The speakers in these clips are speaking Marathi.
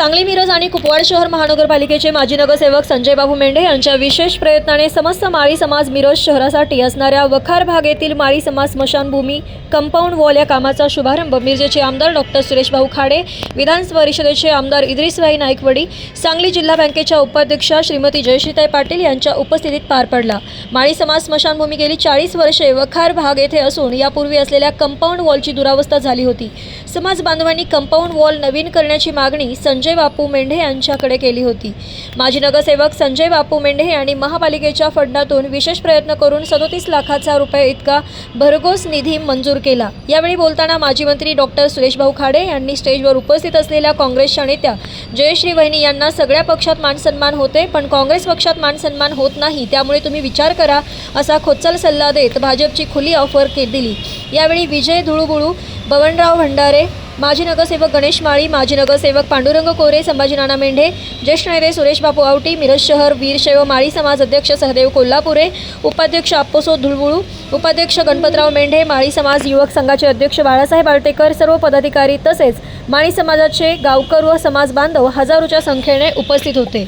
सांगली मिरज आणि कुपवाड शहर महानगरपालिकेचे माजी नगरसेवक संजय बाबू मेंढे यांच्या विशेष प्रयत्नाने समस्त माळी समाज मिरज शहरासाठी असणाऱ्या वखार भाग येथील माळी समाज स्मशानभूमी कंपाऊंड वॉल या कामाचा शुभारंभ मिरजेचे आमदार डॉक्टर सुरेश भाऊ खाडे विधान परिषदेचे आमदार इद्रिसभाई नाईकवडी सांगली जिल्हा बँकेच्या उपाध्यक्षा श्रीमती जयश्रीताई पाटील यांच्या उपस्थितीत पार पडला. माळी समाज स्मशानभूमी गेली चाळीस वर्षे वखार भाग येथे असून यापूर्वी असलेल्या कंपाऊंड वॉलची दुरावस्था झाली होती. समाज बांधवांनी कंपाऊंड वॉल नवीन करण्याची मागणी संजय बापू मेंढे यांच्याकडे केली होती. माजी नगरसेवक संजय बापू मेंढे यांनी महापालिकेच्या फंडातून विशेष प्रयत्न करून सदोतीस लाखाचा रुपये इतका भरघोस निधी मंजूर केला. यावेळी बोलताना माजी मंत्री डॉक्टर सुरेशभाऊ खाडे यांनी स्टेजवर उपस्थित असलेल्या काँग्रेसच्या नेत्या जयश्री वहिनी यांना सगळ्या पक्षात मानसन्मान होते पण काँग्रेस पक्षात मानसन्मान होत नाही त्यामुळे तुम्ही विचार करा असा खोचल सल्ला देत भाजपची खुली ऑफर दिली. यावेळी विजय धुळुबुळू बवनराव भंडारे माजी नगरसेवक गणेश माळी माजी नगरसेवक पांडुरंग कोरे संभाजी नाना मेंढे ज्येष्ठ नेते सुरेश बापू आवटी मिरज शहर वीरशैव माळी समाज अध्यक्ष सहदेव कोल्हापुरे उपाध्यक्ष आप्पोसो धुळबुळू उपाध्यक्ष गणपतराव मेंढे माळी समाज युवक संघाचे अध्यक्ष बाळासाहेब आळटेकर सर्व पदाधिकारी तसेच माळी समाजाचे गावकर व समाज बांधव हजारोच्या संख्येने उपस्थित होते.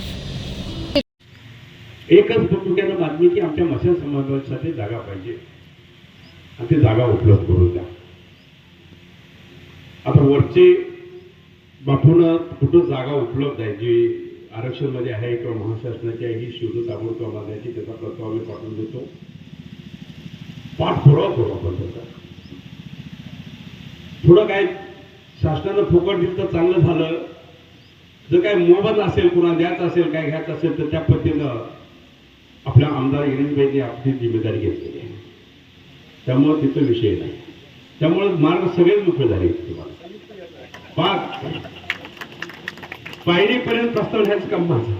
एकच बातमी की आमच्या मशाल समाजासाठी जागा पाहिजे. आणि ती जागा उपलब्ध करून द्या. आता वरचे बापून कुठं जागा उपलब्ध आहे? जी आरक्षणमध्ये आहे किंवा महाशासनाची आहे ही शोध ताबडतोब बांधायची त्याचा प्रस्ताव आम्ही पाठवून देतो. पाठपुरावा करू आपण त्याचा. थोडं काय? शासनानं फुकट दिलं तर चांगलं झालं. जर काय मोबत असेल कुणा द्यायचं असेल काय घ्यायचं असेल तर त्या पद्धतीनं आपल्या आमदार गिरीशबाईंनी आपली जिम्मेदारी घेतलेली आहे. त्यामुळं तिथं विषय नाही. त्यामुळे मार्ग सगळेच मोकळे झाले. पाच पायरीपर्यंत प्रस्ताव घ्यायचं काम माझं.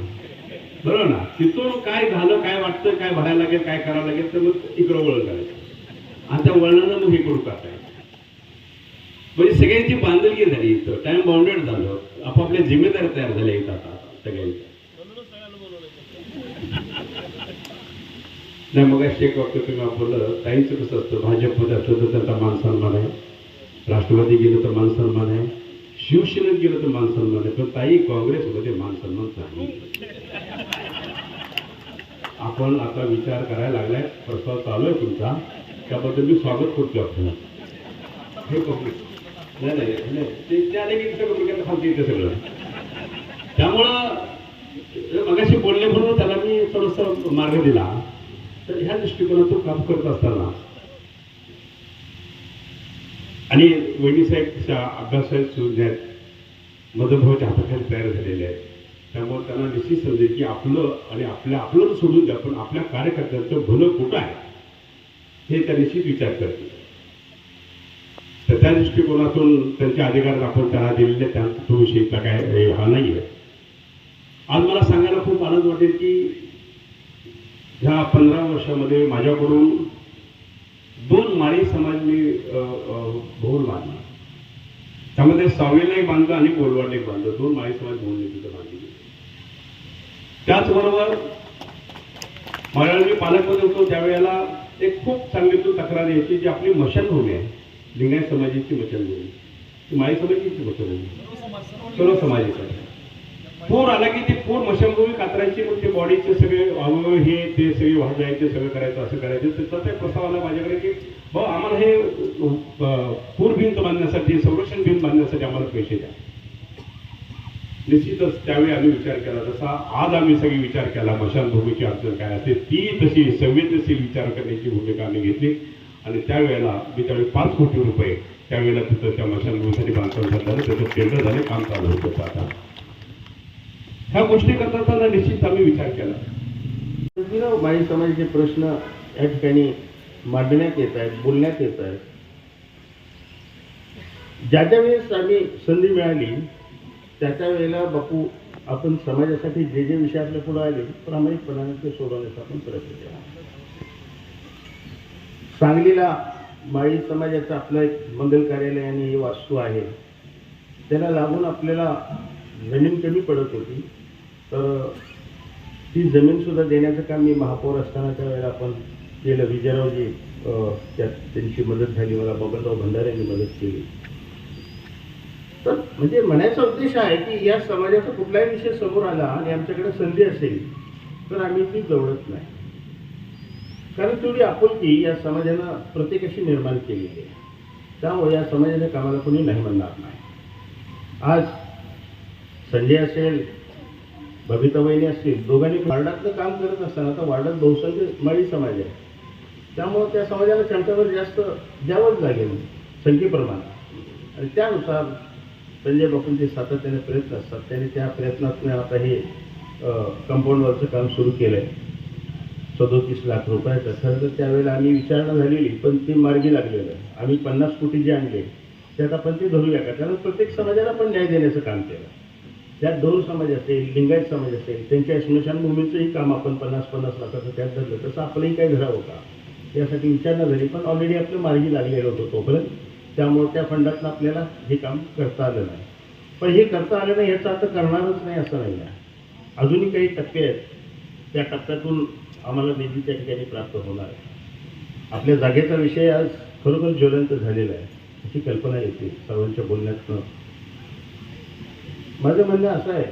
बरोबर ना? तिथून काय झालं काय वाटतं काय भरायला लागेल काय करायला लागेल तर मग इकडं वळण करायचं. आणि त्या वळणानं मग हे करू टाकायचं. म्हणजे सगळ्यांची बांधलगी झाली इथं. टाइम बाउंडेड झालं. आपापल्या जिम्मेदारी तयार झाल्या इथं आता सगळ्यांच्या. नाही मग एक वाक्य तुम्ही आपलं काहीच कसं असतं भाजपमध्ये असलं तर त्यांचा मान सन्मान आहे. राष्ट्रवादी गेलं तर मान सन्मान आहे. शिवसेनेत गेलं तर मान सन्मान आहे. पण ताई काँग्रेसमध्ये मान सन्मान नाही आपण आता विचार करायला लागलाय प्रस्ताव चालू आहे तुमचा. त्याबद्दल मी स्वागत करतो आपण हे काँग्रेस नाही नाही नाही. ते ते आले सगळं येते सगळं. त्यामुळं मगाशी बोलले म्हणून त्याला मी थोडस मार्ग दिला. तर ह्या दृष्टिकोनातून काम करत असताना आणि वहिनी साहेब अभ्यास साहेब सुविधात मदनभाऊच्या हाताखाली तयार झालेले आहेत. त्यामुळे त्यांना निश्चित समजेल की आपलं आणि आपल्या आपलं सोडून द्या पण आपल्या कार्यकर्त्यांचं भलं कुठं आहे हे त्या निश्चित विचार करतील. तर त्या दृष्टिकोनातून त्यांचे अधिकार आपण त्यांना दिलेले त्यांचा तो विषय काय हा नाही आहे आज मला सांगायला खूप आनंद वाटेल की ह्या पंधरा वर्षामध्ये माझ्याकडून दोन माळी समाज मी अ, बांधला. त्यामध्ये सावेला एक बांधलं आणि कोलवाड एक बांधलं. दोन माळी समाज भोवल तिथं बांधली त्याचबरोबर मला मी पालकमध्ये होतो त्यावेळेला एक खूप चांगली तो तक्रार यायची जी आपली मशानभूमी आहे. लिंगायत समाजाची मशानभूमी. ती माळी समाजाची मशानभूमी. सर्व समाजाची. पूर आला की ते पूर मशानभूमी कातरायची मग ते बॉडीचे सगळे अवयव हे ते सगळे वाजायचे सगळं करायचं असं करायचं. त्याचा ते प्रस्ताव आला माझ्याकडे की भाऊ आम्हाला हे पूर भिंत बांधण्यासाठी संरक्षण भिंत बांधण्यासाठी आम्हाला पैसे द्या. निश्चितच त्यावेळी आम्ही विचार केला. जसा आज आम्ही सगळे विचार केला मशानभूमीची अडचण काय असते ती तशी संवेदनशील विचार करण्याची भूमिका आम्ही घेतली. आणि त्यावेळेला मी त्यावेळी पाच कोटी रुपये त्यावेळेला तिथं त्या मशानभूमीसाठी बांधकाम झालं त्याचं टेंडर झाले काम चालू होतं आता. ह्या गोष्टी करत असताना निश्चित आम्ही विचार केला. पद्धतीनं माळी समाजाचे प्रश्न या ठिकाणी मांडण्यात येत आहेत बोलण्यात येत आहेत. ज्या ज्या वेळेस आम्ही संधी मिळाली त्या त्या वेळेला बापू आपण समाजासाठी जे जे विषय आपल्या पुढे आले प्रामाणिकपणाने ते सोडवण्याचा आपण प्रयत्न केला. सांगलीला माळी समाजाचं आपलं एक मंगल कार्यालय आणि ही वास्तू आहे. त्याला लागून आपल्याला जमीन कमी पडत होती. तर ती जमीन सुद्धा देण्याचं काम मी महापौर असताना त्यावेळेला आपण केलं. विजयरावजी अं, त्यात त्यांची मदत झाली. मला बबनराव भंडारे यांनी मदत केली. तर म्हणजे म्हणायचा उद्देश आहे की या समाजाचा कुठलाही विषय समोर आला आणि आमच्याकडे संधी असेल तर आम्ही ती जवळत नाही. कारण तेवढी आपुलकी या समाजानं प्रत्येकाशी निर्माण केलेली आहे. त्यामुळे या समाजाच्या कामाला कोणी नाही म्हणणार नाही. आज संजय असेल बबिताबाईनी असतील दोघांनी वार्डातलं काम करत असताना आता वार्डात बहुसंख्य माळी समाज आहे. त्यामुळं त्या समाजाला त्यांच्यावर जास्त द्यावंच लागेल संख्येप्रमाणे आणि त्यानुसार संजय बापूंचे सातत्याने प्रयत्न असतात. त्यांनी त्या प्रयत्नातून आता हे कंपाऊंडवरचं काम सुरू केलं आहे सदोतीस लाख रुपयाचं. खरं तर त्यावेळेला आम्ही विचारणा झालेली पण ते मार्गी लागलेलं आहे. आम्ही पन्नास कोटी जे आणले ते आता पण ते धरूया का? कारण प्रत्येक समाजाला पण न्याय देण्याचं काम केलं. त्यात दोन समाज असेल लिंगायत समाज असेल त्यांच्या स्मशानभूमीचंही काम आपण पन्नास पन्नास लाखाचं त्यात धरलं तसं आपलंही काय धरावं का? यासाठी विचारणा झाली पण ऑलरेडी आपलं मार्गी लागलेलं होतं तोपर्यंत त्यामुळे त्या फंडातनं आपल्याला हे काम करता आलं नाही. पण हे करता आलं नाही याचा अर्थ करणारच नाही असं नाही आहे. अजूनही काही टप्पे आहेत. त्या टप्प्यातून आम्हाला निधी त्या ठिकाणी प्राप्त होणार आहे. आपल्या जागेचा विषय आज खरोखर ज्वलंत झालेला आहे अशी कल्पना येते सर्वांच्या बोलण्यातनं. माझं म्हणणं असं आहे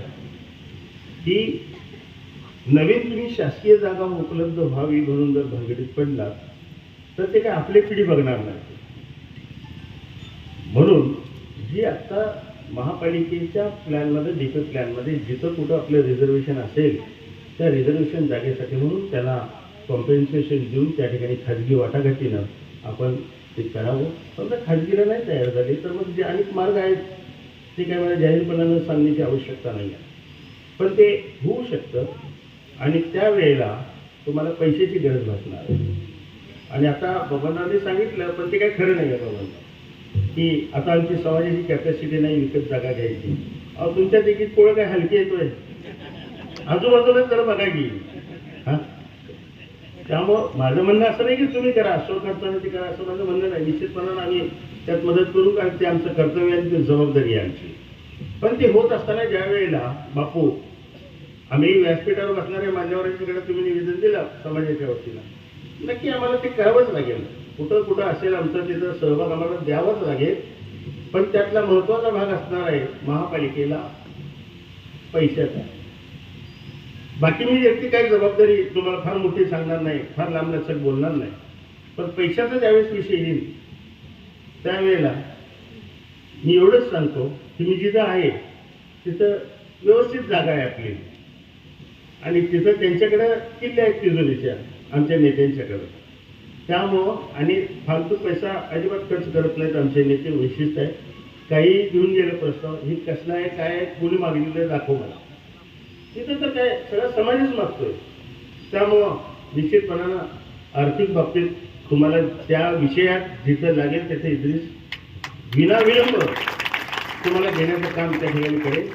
की नवीन तुम्ही शासकीय जागा उपलब्ध व्हावी म्हणून जर भानगडीत पडला तर ते काय आपली पिढी बघणार नाही. म्हणून जी आत्ता महापालिकेच्या प्लॅनमध्ये डीपी प्लॅनमध्ये जिथं कुठं आपलं रिझर्वेशन असेल त्या रिझर्वेशन जागेसाठी म्हणून त्याला कॉम्पेन्सेशन देऊन त्या ठिकाणी खाजगी वाटाघाटीनं आपण ते करावं. समजा खाजगीला नाही तयार झाले तर मग जे अनेक मार्ग आहेत ते काय मला जाहीरपणानं सांगण्याची आवश्यकता नाही आहे. पण ते होऊ शकतं आणि त्यावेळेला तुम्हाला पैशाची गरज भासणार आणि आता बाबांनी सांगितलं पण ते काही खरं नाही आहे बाबांना. की आता आमची समाजाची कॅपॅसिटी नाही विकत जागा घ्यायची. अहो तुमच्या देखील कोळ काय हलकी येतोय आजूबाजूला तर बघा की. हा? त्यामुळं माझं म्हणणं असं नाही की तुम्ही करा असं करताना ते करा असं माझं म्हणणं नाही. निश्चितपणानं आम्ही त्यात मदत करू कारण ते आमचं कर्तव्य आणि ती जबाबदारी आहे आमची. पण ते होत असताना ज्या वेळेला बापू आम्ही व्यासपीठावर बसणाऱ्या मान्यवरांच्याकडे तुम्ही निवेदन दिलं समाजाच्या वतीनं. नक्की आम्हाला ते करावंच लागेल. कुठं कुठं असेल आमचा तिथं सहभाग आम्हाला द्यावाच लागेल. पण त्यातला महत्त्वाचा भाग असणार आहे महापालिकेला पैशाचा. बाकी मी व्यक्ती काही जबाबदारी तुम्हाला फार मोठी सांगणार नाही फार लांब लचक बोलणार नाही. पण पैशाचा ज्यावेळेस विषय येईल त्यावेळेला मी एवढंच सांगतो की मी जिथं आहे तिथं व्यवस्थित जागा आहे आपली. आणि तिथं त्यांच्याकडं किल्ले आहेत तिजोरीच्या? आमच्या नेत्यांच्याकडं. त्यामुळं आणि फालतू पैसा अजिबात खर्च करत नाहीत आमचे नेते वैशिष्ट आहे. काही घेऊन गेलं प्रस्ताव हे कसलं आहे काय आहे कोणी मागितलेलं दाखव मला. तिथं तर काय सगळा समाजच मागतोय. त्यामुळं निश्चितपणानं आर्थिक बाबतीत तुम्हाला त्या विषयात जिथं लागेल तिथे इद्रिस विनाविलंब तुम्हाला घेण्याचं काम त्या ठिकाणी करेल.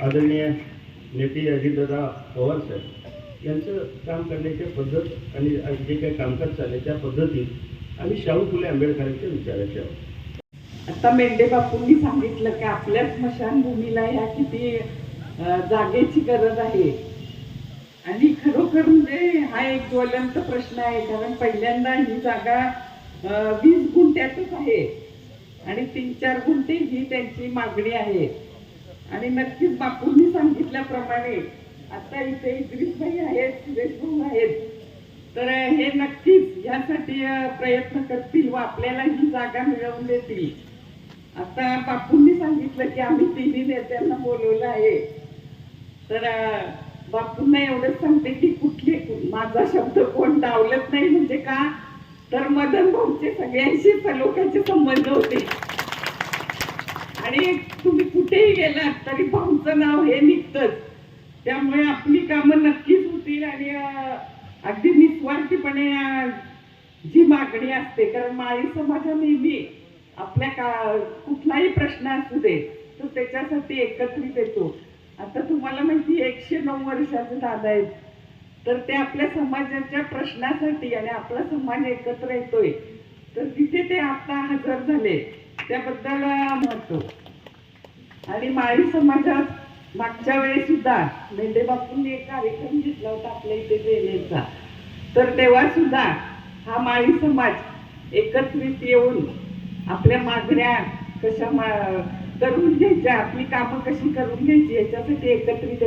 आदरणीय नेते अजितदादा पवार साहेब यांचं काम करण्याची पद्धत आणि जे काही कामकाज चालले त्या पद्धतीत आम्ही शाहू फुले आंबेडकरांच्या विचाराचे आहोत. आता मेंढे बापूंनी सांगितलं की आपल्या स्मशानभूमीला ह्या किती जागेची गरज आहे. आणि खरोखर म्हणजे हा एक ज्वलंत प्रश्न आहे. कारण पहिल्यांदा ही जागा वीस गुंठ्यातच आहे. आणि तीन चार गुंठे ही त्यांची मागणी आहे. आणि नक्कीच बापूंनी सांगितल्याप्रमाणे आता इथे भाई आहेत सुरेश भाऊ आहेत. तर हे नक्कीच यासाठी प्रयत्न करतील व आपल्याला ही जागा मिळवून देतील. आता बापूंनी सांगितलं की आम्ही तिन्ही नेत्यांना बोलवलं आहे. तर बापूंना एवढंच सांगते की कुठले माझा शब्द कोण डावलत नाही म्हणजे का? तर मदन भाऊचे सगळ्यांशी सलोख्याचे संबंध होते. आणि तुम्ही कुठेही गेलात तरी भाऊचं नाव हे निघतच. त्यामुळे आपली कामं नक्कीच होतील आणि अगदी निस्वार्थीपणे जी मागणी असते कारण माई समाजा नेहमी आपल्या का कुठलाही प्रश्न असू दे तर त्याच्यासाठी एकत्रित येतो. आता तुम्हाला माहिती आहे, एकशे नऊ वर्षाचे दादा आहेत. तर ते आपल्या समाजाच्या प्रश्नासाठी आणि आपला समाज एकत्र येतोय. तर तिथे ते आता हजर झाले. त्याबद्दल म्हणतो आणि माळी समाजात मागच्या वेळेस सुद्धा मेंढे बापूंनी एक कार्यक्रम घेतला होता आपल्या इथे देण्याचा तर तेव्हा सुद्धा हा माळी समाज एकत्रित येऊन आपल्या मागण्या कशा मा करून घ्यायच्या आपली कामं कशी करून घ्यायची? याच्यासाठी एकत्रित